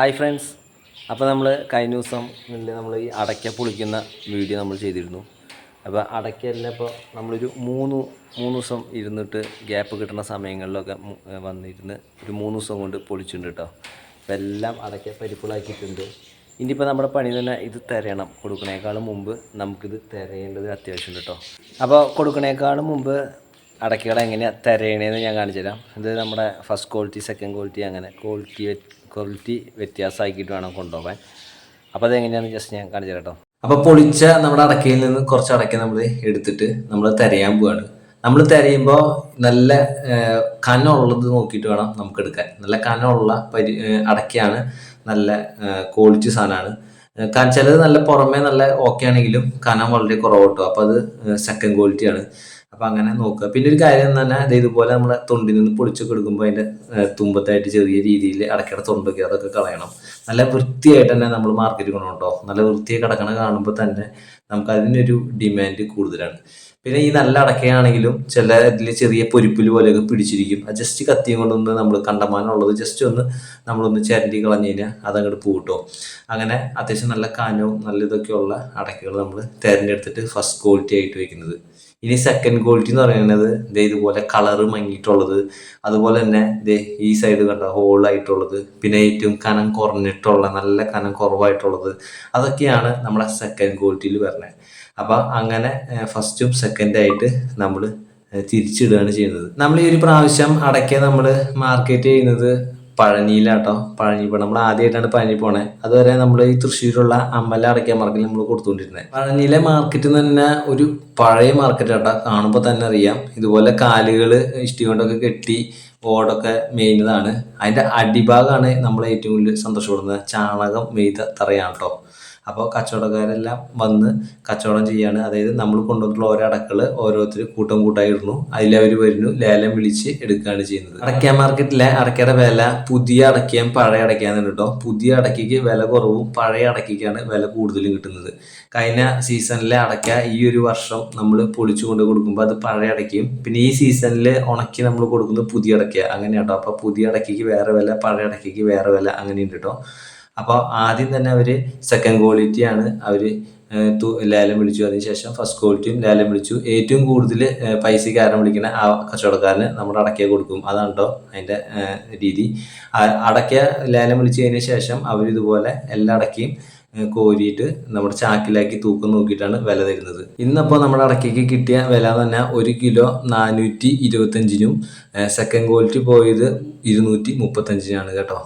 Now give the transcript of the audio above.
Hi friends. അപ്പോൾ നമ്മൾ കഴിഞ്ഞ ദിവസം നമ്മൾ ഈ അടയ്ക്ക പൊളിക്കുന്ന വീഡിയോ നമ്മൾ ചെയ്തിരുന്നു. അപ്പോൾ അടയ്ക്കെല്ലാം ഇപ്പോൾ നമ്മളൊരു മൂന്ന് മൂന്ന് ദിവസം ഇരുന്നിട്ട് ഗ്യാപ്പ് കിട്ടുന്ന സമയങ്ങളിലൊക്കെ വന്നിരുന്ന് ഒരു മൂന്ന് ദിവസം കൊണ്ട് പൊളിച്ചിട്ടുണ്ട് കേട്ടോ. അപ്പോൾ എല്ലാം അടയ്ക്ക പരിപ്പിളാക്കിയിട്ടുണ്ട് ഇനിയിപ്പോൾ നമ്മുടെ പണി തന്നെ ഇത് തിരയണം. കൊടുക്കണേക്കാളും മുമ്പ് നമുക്കിത് തിരയേണ്ടത് അത്യാവശ്യമുണ്ട് കേട്ടോ. അപ്പോൾ കൊടുക്കണേക്കാളും മുമ്പ് അടയ്ക്കകൾ എങ്ങനെയാണ് തരേണേന്ന് ഞാൻ കാണിച്ചു തരാം ഇത് നമ്മുടെ ഫസ്റ്റ് ക്വാളിറ്റി സെക്കൻഡ് ക്വാളിറ്റി അങ്ങനെ ക്വാളിറ്റി ക്വാളിറ്റി വ്യത്യാസമാക്കിയിട്ട് വേണം കൊണ്ടുപോകാൻ. അപ്പോൾ അതെങ്ങനെയാണെന്ന് ജസ്റ്റ് ഞാൻ കാണിച്ചു തരാം കേട്ടോ അപ്പോൾ പൊളിച്ച നമ്മുടെ അടക്കയിൽ നിന്ന് കുറച്ച് അടക്ക നമ്മൾ എടുത്തിട്ട് നമ്മൾ തിരയാൻ പോവാണ്. നമ്മൾ തിരയുമ്പോൾ നല്ല കനമുള്ളത് നോക്കിയിട്ട് വേണം നമുക്ക് എടുക്കാൻ. നല്ല കനമുള്ള പരി അടക്കയാണ് നല്ല ക്വാളിറ്റി സാധനമാണ്. ചിലത് നല്ല പുറമേ നല്ല ഓക്കെ ആണെങ്കിലും കനം വളരെ കുറവ് കിട്ടും അപ്പോൾ അത് സെക്കൻഡ് ക്വാളിറ്റിയാണ് അപ്പോൾ അങ്ങനെ നോക്കുക. പിന്നെ ഒരു കാര്യം എന്ന് പറഞ്ഞാൽ ഇത് ഇതുപോലെ നമ്മളെ തൊണ്ടിൽ നിന്ന് പൊളിച്ചൊക്കെ എടുക്കുമ്പോൾ അതിന്റെ തുമ്പത്തായിട്ട് ചെറിയ രീതിയിൽ അടക്കട തൊണ്ടൊക്കെ അതൊക്കെ കളയണം. നല്ല വൃത്തിയായിട്ട് തന്നെ നമ്മൾ മാർക്കറ്റ് കൊണ്ടുപോകണം കേട്ടോ. നല്ല വൃത്തിയായി കിടക്കണ കാണുമ്പോൾ തന്നെ നമുക്ക് അതിനൊരു ഡിമാൻഡ് കൂടുതലാണ്. പിന്നെ ഈ നല്ല അടക്കയാണെങ്കിലും ചില ഇതിൽ ചെറിയ പൊരിപ്പിൽ പോലെയൊക്കെ പിടിച്ചിരിക്കും. ജസ്റ്റ് കത്തിയും കൊണ്ടൊന്ന് നമ്മൾ കണ്ടമാനമുള്ളത് ജസ്റ്റ് ഒന്ന് നമ്മളൊന്ന് ചിരണ്ടി കളഞ്ഞു കഴിഞ്ഞാൽ അതങ്ങോട്ട് പൂട്ടോ. അങ്ങനെ അത്യാവശ്യം നല്ല കാനവും നല്ല ഇതൊക്കെയുള്ള അടക്കകൾ നമ്മൾ തിരഞ്ഞെടുത്തിട്ട് ഫസ്റ്റ് ക്വാളിറ്റി ആയിട്ട് വെക്കുന്നത്. ഇനി സെക്കൻഡ് ക്വാളിറ്റി എന്ന് പറയുന്നത് ദേ ഇതുപോലെ കളർ മങ്ങിയിട്ടുള്ളത്. അതുപോലെ തന്നെ ദേ ഈ സൈഡ് കണ്ട ഹോളായിട്ടുള്ളത് പിന്നെ ഏറ്റവും കനം കുറഞ്ഞിട്ടുള്ള നല്ല കനം കുറവായിട്ടുള്ളത്. അതൊക്കെയാണ് നമ്മുടെ സെക്കൻഡ് ക്വാളിറ്റിയിൽ വരുന്നത് അപ്പം അങ്ങനെ ഫസ്റ്റും സെക്കൻഡായിട്ട് നമ്മൾ തിരിച്ചിടുകയാണ് ചെയ്യുന്നത്. നമ്മൾ ഈ ഒരു പ്രാവശ്യം അടയ്ക്ക നമ്മൾ മാർക്കറ്റ് ചെയ്യുന്നത് പഴനിയിലാട്ടോ പഴനി ഇപ്പോൾ നമ്മൾ ആദ്യമായിട്ടാണ് പഴനി പോണേ. അതുവരെ നമ്മൾ ഈ തൃശ്ശൂരുള്ള അമ്പല അടയ്ക്കാൻ മാർക്കറ്റിൽ നമ്മൾ കൊടുത്തുകൊണ്ടിരുന്നത് പഴനിയിലെ മാർക്കറ്റ് തന്നെ ഒരു പഴയ മാർക്കറ്റ് ആട്ടോ കാണുമ്പോൾ തന്നെ അറിയാം. ഇതുപോലെ കാലുകൾ ഇഷ്ടി കൊണ്ടൊക്കെ കെട്ടി ഓടൊക്കെ മേയുന്നതാണ് അതിന്റെ അടിഭാഗമാണ് നമ്മൾ ഏറ്റവും കൂടുതൽ സന്തോഷപ്പെടുന്നത്. ചാണകം മെയ്ത തറയാണ് കേട്ടോ. അപ്പോൾ കച്ചവടക്കാരെല്ലാം വന്ന് കച്ചവടം ചെയ്യാണ്. അതായത് നമ്മൾ കൊണ്ടുവന്നിട്ടുള്ള ഓരോ അടക്കൾ ഓരോരുത്തർ കൂട്ടം കൂട്ടായിരുന്നു. അതിലവർ വരുന്നു ലേലം വിളിച്ച് എടുക്കുകയാണ് ചെയ്യുന്നത്. അടയ്ക്ക മാർക്കറ്റിലെ അടയ്ക്കയുടെ വില പുതിയ അടയ്ക്കയും പഴയ അടയ്ക്കാന്ന് കേട്ടോ. പുതിയ അടയ്ക്കയ്ക്ക് വില കുറവും പഴയ അടയ്ക്കയ്ക്കാണ് വില കൂടുതലും കിട്ടുന്നത്. കഴിഞ്ഞ സീസണിലെ അടയ്ക്ക ഈ ഒരു വർഷം നമ്മൾ പൊളിച്ചു കൊണ്ട് കൊടുക്കുമ്പോൾ അത് പഴയ അടയ്ക്കയും പിന്നെ ഈ സീസണിൽ ഉണക്കി നമ്മൾ കൊടുക്കുന്നത് പുതിയ അടയ്ക്ക അങ്ങനെ കേട്ടോ അപ്പോൾ പുതിയ അടയ്ക്കയ്ക്ക് വേറെ വില പഴയ അടയ്ക്കയ്ക്ക് വേറെ വില അങ്ങനെയുണ്ട് കേട്ടോ. അപ്പോൾ ആദ്യം തന്നെ അവർ സെക്കൻഡ് ക്വാളിറ്റിയാണ് അവർ ലേലം വിളിച്ചു. അതിനുശേഷം ഫസ്റ്റ് ക്വാളിറ്റിയും ലേലം വിളിച്ചു. ഏറ്റവും കൂടുതൽ പൈസ കാരണം വിളിക്കുന്ന ആ കച്ചവടക്കാരന് നമ്മൾ അടക്കിയ കൊടുക്കും. അതാണ് കേട്ടോ അതിന്റെ രീതി. അടക്കിയ ലേലം വിളിച്ചതിന് ശേഷം അവരിതുപോലെ എല്ലാ അടക്കിയും കോരിയിട്ട് നമ്മുടെ ചാക്കിലാക്കി തൂക്കം നോക്കിയിട്ടാണ് വില തരുന്നത്. ഇന്നപ്പോൾ നമ്മുടെ അടക്കിക്ക് കിട്ടിയ വില പറഞ്ഞാൽ ഒരു കിലോ നാനൂറ്റി ഇരുപത്തഞ്ചിനും സെക്കൻഡ് ക്വാളിറ്റി പോയത് ഇരുന്നൂറ്റി മുപ്പത്തഞ്ചിനാണ് കേട്ടോ.